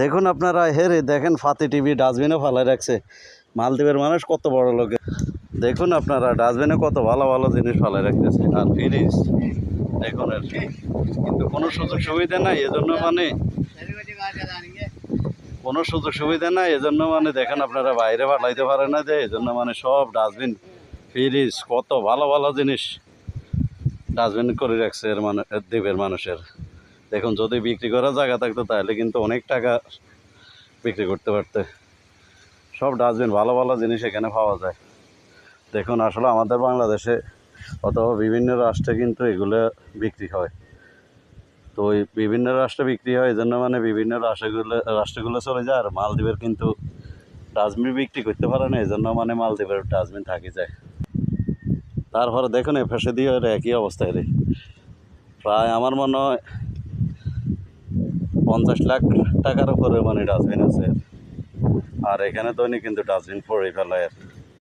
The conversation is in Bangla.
দেখুন আপনারা হেরে দেখেন ফাতে টিভি ডাস্টবিনে ফালাই রাখছে। মালদ্বীপের মানুষ কত বড় লোকে। দেখুন আপনারা, ডাস্টবিনে কত ভালো ভালো জিনিস ফালাই রাখতেছে। আর ফ্রিজ, দেখুন আর কিন্তু কোনো সুযোগ সুবিধা নাই, এজন্য মানে কোনো সুযোগ সুবিধা নাই, এজন্য মানে দেখেন আপনারা, বাইরে ফালাইতে পারে না যে, এজন্য মানে সব ডাস্টবিন, ফ্রিজ, কত ভালো ভালো জিনিস ডাস্টবিন করে রাখছে এর মানে দ্বীপের মানুষের। দেখুন, যদি বিক্রি করার জায়গা থাকতো, তাহলে কিন্তু অনেক টাকা বিক্রি করতে পারতে। সব ডাস্টবিন, ভালো ভালো জিনিস এখানে পাওয়া যায়। দেখুন, আসলে আমাদের বাংলাদেশে অথবা বিভিন্ন রাষ্ট্রে কিন্তু এগুলো বিক্রি হয়। তো ওই বিভিন্ন রাষ্ট্রে বিক্রি হয় এই জন্য মানে বিভিন্ন রাষ্ট্রগুলো রাষ্ট্রগুলো চলে যায়, আর মালদ্বীপের কিন্তু ডাস্টবিন বিক্রি করতে পারে না এই জন্য মানে মালদ্বীপের ডাস্টবিন থাকি যায়। তারপরে দেখুন এ ফেসে দিয়ে একই অবস্থায় রে। প্রায় আমার মনে হয় পঞ্চাশ লাখ টাকার উপরে মানে ডাস্টবিন আছে। আর এখানে দৈনিক কিন্তু ডাস্টবিন পড়ে ফেলায় আর